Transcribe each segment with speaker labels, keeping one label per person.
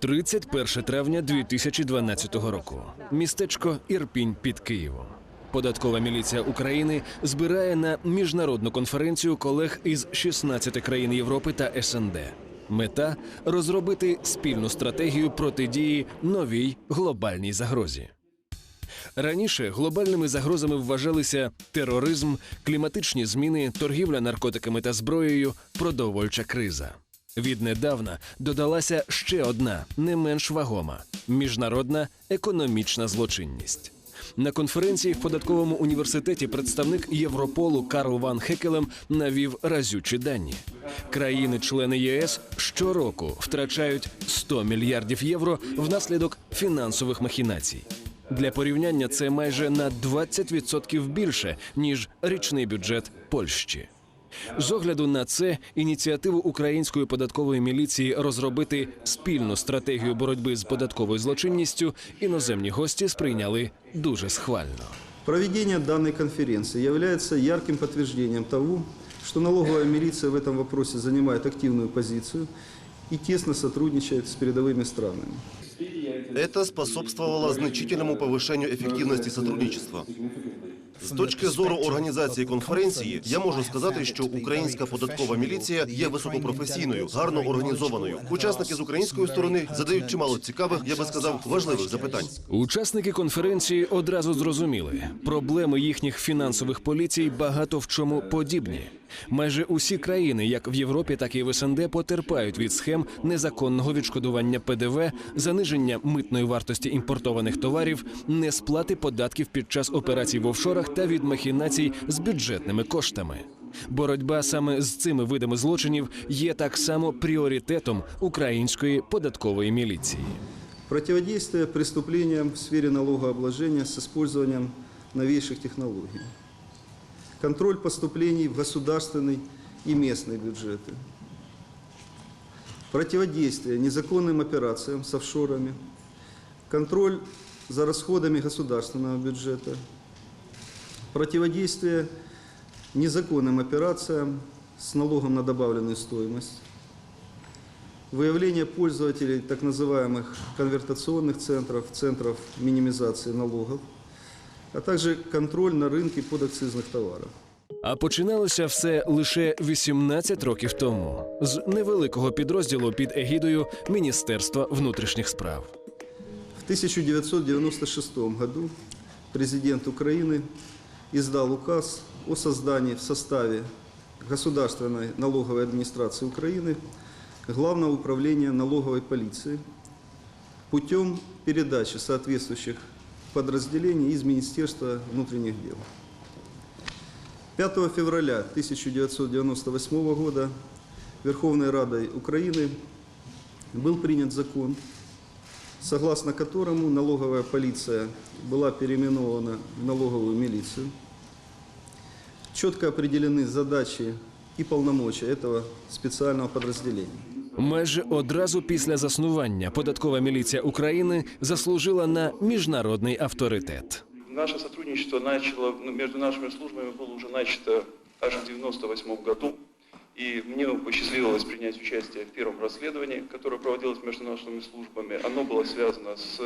Speaker 1: 31 травня 2012 року. Містечко Ірпінь під Києвом. Податкова міліція України збирає на міжнародну конференцію колег із 16 країн Європи та СНД. Мета розробити спільну стратегію протидії новій глобальній загрозі. Раніше глобальними загрозами вважалися тероризм, кліматичні зміни, торгівля наркотиками та зброєю, продовольча криза. Віднедавна додалася ще одна, не менш вагома міжнародна економічна злочинність. На конференції в податковому університеті представник Європолу Карл Ван Хекелем навів разючі дані. Країни-члени ЄС щороку втрачають 100 мільярдів євро внаслідок фінансових махінацій. Для порівняння це майже на 20% більше ніж річний бюджет Польщі. З огляду на це ініціативу української податкової міліції розробити спільну стратегію боротьби з податковою злочинністю іноземні гості сприйняли дуже схвально.
Speaker 2: Проведение данной конференции является ярким подтверждением того, что налоговая милиция в этом вопросе занимает активную позицию и тесно сотрудничает с передовыми странами.
Speaker 3: Это способствовало значительному повышению эффективности сотрудничества. З точки зору організації конференції, я можу сказати, що українська податкова міліція є високопрофесійною, гарно організованою. Учасники з української сторони задають чимало цікавих, я би сказав, важливих запитань.
Speaker 1: Учасники конференції одразу зрозуміли, проблеми їхніх фінансових поліцій багато в чому подібні. Майже усі країни, як в Європі, так і в СНД, потерпають від схем незаконного відшкодування ПДВ, заниження митної вартості імпортованих товарів, несплати податків під час операцій в офшорах та від махінацій з бюджетними коштами. Боротьба саме з цими видами злочинів є так само пріоритетом української податкової міліції.
Speaker 2: Противодействие преступлениям в сфере налогообложения с использованием новейших технологий. Контроль поступлений в государственный и местный бюджеты. Противодействие незаконным операциям с офшорами. Контроль за расходами государственного бюджета. Противодействие незаконным операциям с налогом на добавленную стоимость выявление пользователей так называемых конвертационных центров, центров минимизации налогов, а также контроль на рынке подакцизных товаров.
Speaker 1: А починалося все лише 18 років тому з невеликого підрозділу під егідою Міністерства внутрішніх справ.
Speaker 2: В 1996 году президент Украины издал указ о создании в составе Государственной налоговой администрации Украины Главного управления налоговой полиции путем передачи соответствующих подразделений из Министерства внутренних дел. 5 февраля 1998 года Верховной Радой Украины был принят закон, согласно которому налоговая полиция была переименована в налоговую милицию. Четко определены задачи и полномочия этого специального подразделения.
Speaker 1: Майже одразу після заснування податкова міліція України заслужила на міжнародний авторитет.
Speaker 4: Наше сотрудничество начало, ну, между нашими службами было уже начато аж в 98 году. И мне посчастливилось принять участие в первом расследовании, которое проводилось между нашими службами. Оно было связано с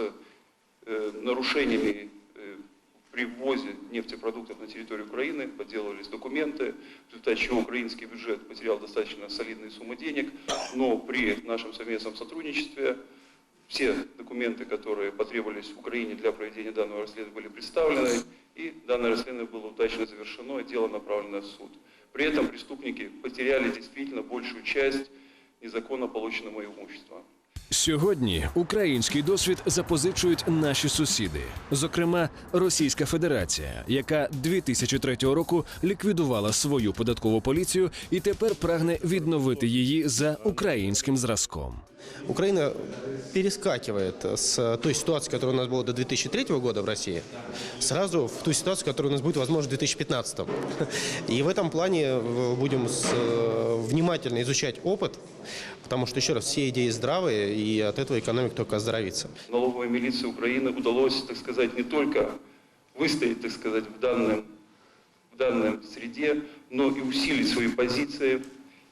Speaker 4: э, нарушениями э, при ввозе нефтепродуктов на территорию Украины. Подделывались документы, в результате чего украинский бюджет потерял достаточно солидные суммы денег. Но при нашем совместном сотрудничестве все документы, которые потребовались Украине для проведения данного расследования, были представлены, и данное расследование было удачно завершено, и дело направлено в суд. При этом преступники потеряли действительно большую часть незаконно полученного имущества.
Speaker 1: Сьогодні український досвід запозичують наші сусіди, зокрема Російська Федерація, яка 2003 року ліквідувала свою податкову поліцію і тепер прагне відновити її за українським зразком.
Speaker 5: Украина перескакивает с той ситуации, которая у нас была до 2003 года в России, сразу в ту ситуацию, которая у нас будет, возможно, в 2015. И в этом плане э, будем э, внимательно изучать опыт, потому что, еще раз, все идеи здравые, и от этого экономика только оздоровится.
Speaker 4: Налоговой милиции Украины удалось, так сказать, не только выстоять, так сказать, в данном, в данной среде, но и усилить свои позиции,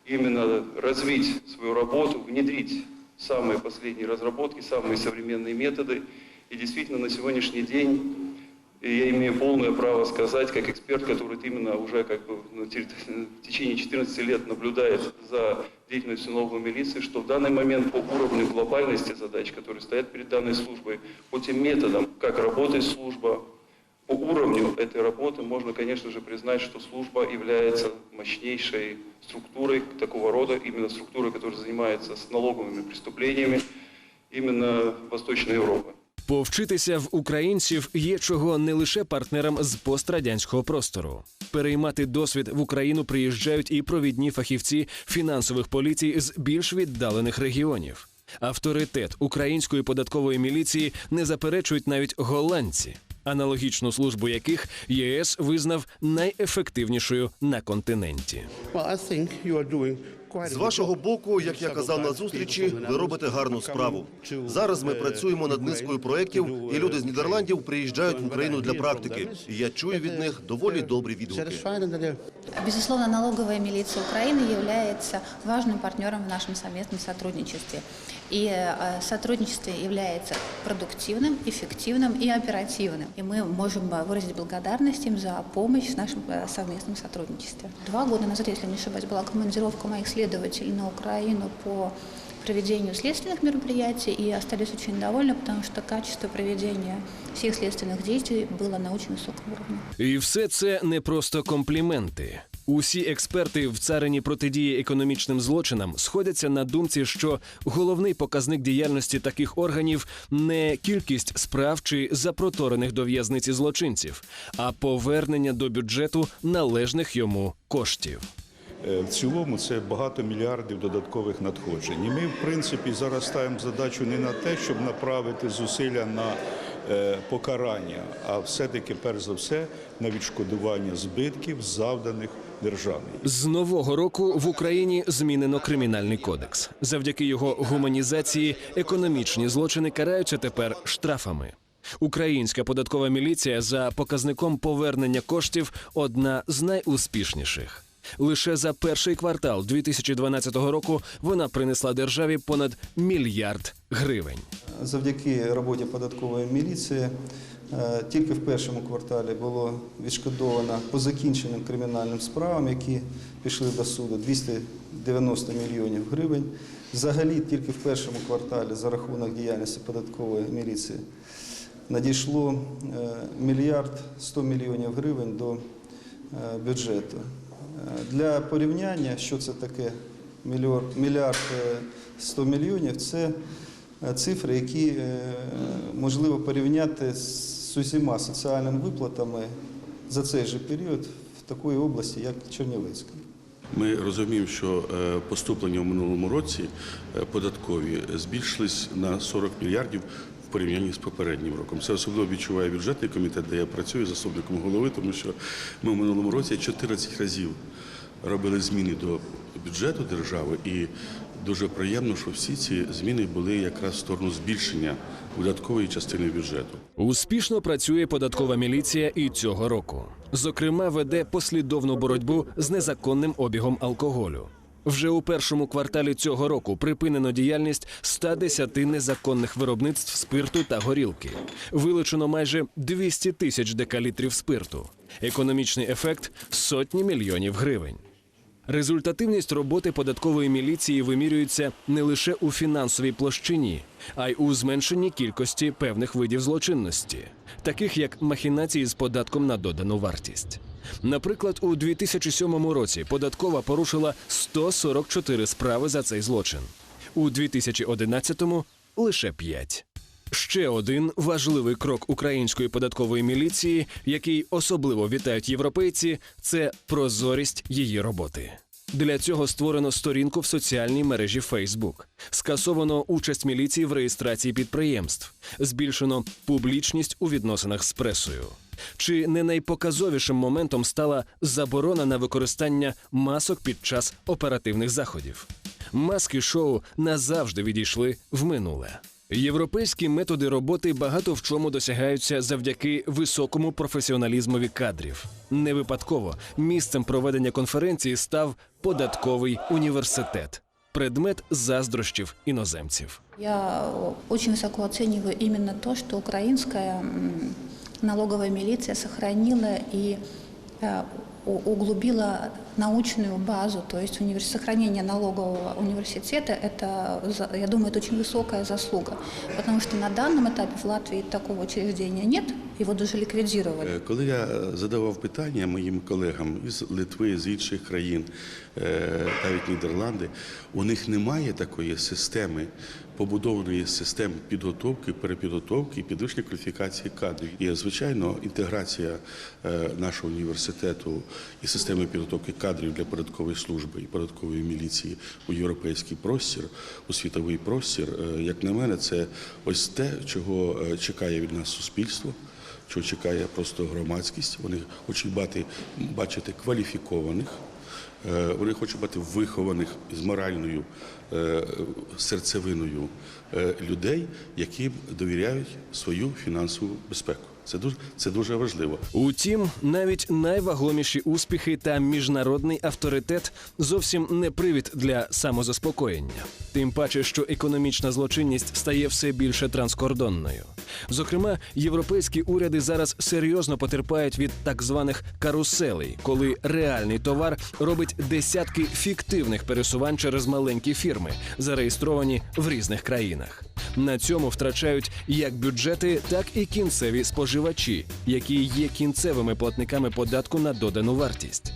Speaker 4: именно развить свою работу, внедрить самые последние разработки, самые современные методы. И действительно на сегодняшний день я имею полное право сказать, как эксперт, который именно уже как бы терри- в течение 14 лет наблюдает за деятельностью налоговой милиции, что в данный момент по уровню глобальности задач, которые стоят перед данной службой, по тем методам, как работает служба, по уровню этой работы можно, конечно же, признать, что служба является мощнейшей структурой такого рода, именно структурой, которая занимается с налоговыми преступлениями именно Восточной Европы.
Speaker 1: Повчитися в українців є чого не лише партнерам з пострадянського простору. Переймати досвід в Україну приїжджають і провідні фахівці фінансових поліцій з більш віддалених регіонів. Авторитет української податкової міліції не заперечують навіть голландці, аналогічну службу яких ЄС визнав найефективнішою на континенті.
Speaker 6: Well, I think you are doing quite
Speaker 3: З
Speaker 6: a good
Speaker 3: вашого
Speaker 6: job.
Speaker 3: боку, як я казав на зустрічі, ви робите гарну справу. Зараз ми працюємо над низкою проєктів, і люди з Нідерландів приїжджають в Україну для практики. І я чую від них доволі добрі відгуки.
Speaker 6: Satisfied and they're
Speaker 7: Безусловно, налоговая милиция Украины является важным партнером в нашем совместном сотрудничестве. И э, сотрудничество является продуктивным, эффективным и оперативным. И мы можем э, выразить благодарность им за помощь в нашем э, совместном сотрудничестве. Два года назад, если не ошибаюсь, была командировка моих следователей на Украину по проведению следственных мероприятий и остались очень довольны, потому что качество проведения всех следственных действий было на очень высоком уровне.
Speaker 1: І все це не просто компліменти. Усі експерти в царині протидії економічним злочинам сходяться на думці, що головний показник діяльності таких органів не кількість справ чи запроторених до в'язниці злочинців, а повернення до бюджету належних йому коштів.
Speaker 8: Е, В цілому це багато мільярдів додаткових надходжень. І ми, в принципі, зараз ставимо задачу не на те, щоб направити зусилля на е, покарання, а все-таки, перш за все, на відшкодування збитків, завданих державі.
Speaker 1: З нового року в Україні змінено кримінальний кодекс. Завдяки його гуманізації економічні злочини караються тепер штрафами. Українська податкова міліція за показником повернення коштів одна з найуспішніших. Лише за перший квартал 2012 року вона принесла державі понад мільярд гривень.
Speaker 2: Завдяки роботі податкової міліції е, тільки в першому кварталі було відшкодовано по закінченим кримінальним справам, які пішли до суду, 290 мільйонів гривень. Взагалі тільки в першому кварталі за рахунок діяльності податкової міліції надійшло е, мільярд 100 мільйонів гривень до е, бюджету. Е, Для порівняння, що це таке мільярд е, 100 мільйонів, це е, цифри, які е, можливо порівняти з усіма соціальними виплатами за цей же період в такої області, як Чернівецька.
Speaker 9: Ми розуміємо, що е, поступлення в минулому році е, податкові збільшились на 40 мільярдів порівнянні з попереднім роком. Це особливо відчуває бюджетний комітет, де я працюю заступником голови, тому що ми в минулому році 14 разів робили зміни до бюджету держави, і дуже приємно, що всі ці зміни були якраз в сторону збільшення видаткової частини бюджету.
Speaker 1: Успішно працює податкова міліція і цього року. Зокрема, веде послідовну боротьбу з незаконним обігом алкоголю. Вже у першому кварталі цього року припинено діяльність 110 незаконних виробництв спирту та горілки. Вилучено майже 200 тисяч декалітрів спирту. Економічний ефект сотні мільйонів гривень. Результативність роботи податкової міліції вимірюється не лише у фінансовій площині, а й у зменшенні кількості певних видів злочинності, таких як махінації з податком на додану вартість. Наприклад, у 2007 році податкова порушила 144 справи за цей злочин, у 2011-му – лише 5. Ще один важливий крок української податкової міліції, який особливо вітають європейці, це прозорість її роботи. Для цього створено сторінку в соціальній мережі Facebook. Скасовано участь міліції в реєстрації підприємств, збільшено публічність у відносинах з пресою. Чи не найпоказовішим моментом стала заборона на використання масок під час оперативних заходів? Маски шоу назавжди відійшли в минуле. Європейські методи роботи багато в чому досягаються завдяки високому професіоналізмові кадрів. Не випадково місцем проведення конференції став податковий університет. предмет заздрощів іноземців.
Speaker 7: Я очень высоко оцениваю именно то, что украинская м, налоговая милиция сохранила и э, у- углубила научную базу, то есть универ- сохранение налогового университета, это, за- я думаю, это очень высокая заслуга, потому что на данном этапе в Латвии такого учреждения нет, его даже ликвидировали.
Speaker 9: Е, Коли я е, задавав питання моїм колегам із Литви, з інших країн, е, навіть Нідерланди, у них немає такої системи, побудованої системи підготовки, перепідготовки підвищення кваліфікації кадрів. І, звичайно, інтеграція нашого університету і системи підготовки кадрів для податкової служби і податкової міліції у європейський простір, у світовий простір, як на мене, це ось те, чого чекає від нас суспільство що чекає просто громадськість. Вони хочуть бати, бачити кваліфікованих, е, вони хочуть бати вихованих з моральною е, серцевиною е, людей, які довіряють свою фінансову безпеку. Це дуже, це дуже важливо.
Speaker 1: Утім, навіть найвагоміші успіхи та міжнародний авторитет зовсім не привід для самозаспокоєння. Тим паче, що економічна злочинність стає все більше транскордонною. Зокрема, європейські уряди зараз серйозно потерпають від так званих каруселей, коли реальний товар робить десятки фіктивних пересувань через маленькі фірми, зареєстровані в різних країнах. На цьому втрачають як бюджети, так і кінцеві споживачі, які є кінцевими платниками податку на додану вартість.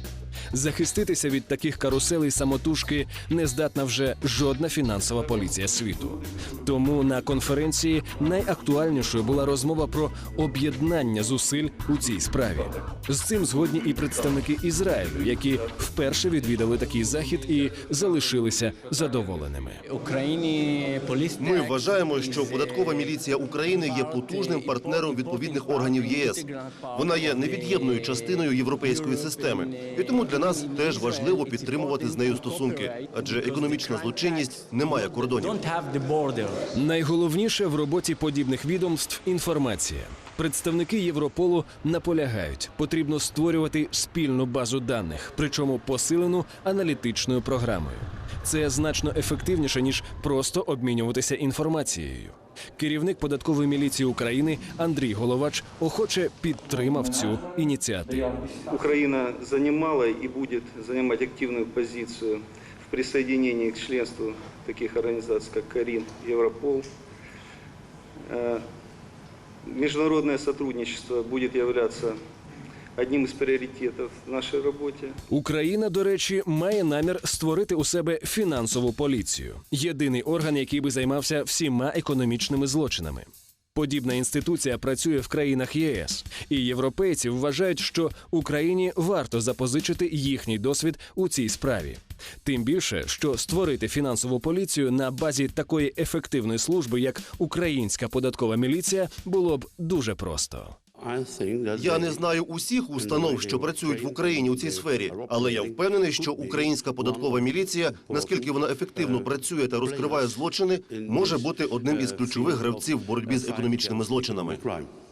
Speaker 1: Захиститися від таких каруселей самотужки не здатна вже жодна фінансова поліція світу. Тому на конференції найактуальнішою була розмова про об'єднання зусиль у цій справі. З цим згодні і представники Ізраїлю, які вперше відвідали такий захід і залишилися задоволеними.
Speaker 10: Україні
Speaker 3: Ми вважаємо, що податкова міліція України є потужним партнером відповідних органів єС. Вона є невід'ємною частиною європейської системи, і тому для нас теж важливо підтримувати з нею стосунки, адже економічна злочинність не має кордонів.
Speaker 1: Найголовніше в роботі подібних відомств інформація. Представники Європолу наполягають, потрібно створювати спільну базу даних, причому посилену аналітичною програмою. Це значно ефективніше ніж просто обмінюватися інформацією. Керівник податкової міліції України Андрій Головач охоче підтримав цю ініціативу.
Speaker 2: Україна займала і буде займати активну позицію в присоединении к членству таких організацій, як Карін, Европол. Міжнародне Международное сотрудничество будет являться одним из приоритетов в нашей работе.
Speaker 1: Україна, до речі, має намір створити у себе фінансову поліцію єдиний орган, який би займався всіма економічними злочинами. Подібна інституція працює в країнах ЄС, і європейці вважають, що Україні варто запозичити їхній досвід у цій справі. Тим більше, що створити фінансову поліцію на базі такої ефективної служби, як українська податкова міліція, було б дуже просто.
Speaker 3: Я не знаю усіх установ, що працюють в Україні у цій сфері, але я впевнений, що українська податкова міліція, наскільки вона ефективно працює та розкриває злочини, може бути одним із ключових гравців в боротьбі з економічними злочинами.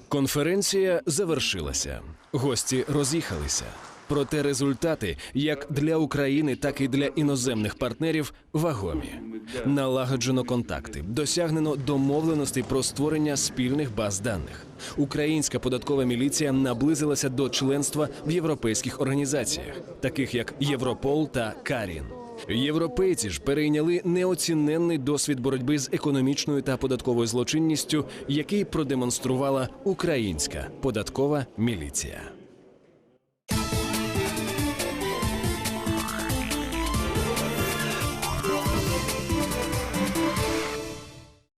Speaker 1: Конференція завершилася. Гості роз'їхалися. Проте результати як для України, так і для іноземних партнерів вагомі. Налагоджено контакти, досягнено домовленостей про створення спільних баз даних. Українська податкова міліція наблизилася до членства в європейських організаціях, таких як Європол та Карін. Європейці ж перейняли неоціненний досвід боротьби з економічною та податковою злочинністю, який продемонструвала українська податкова міліція.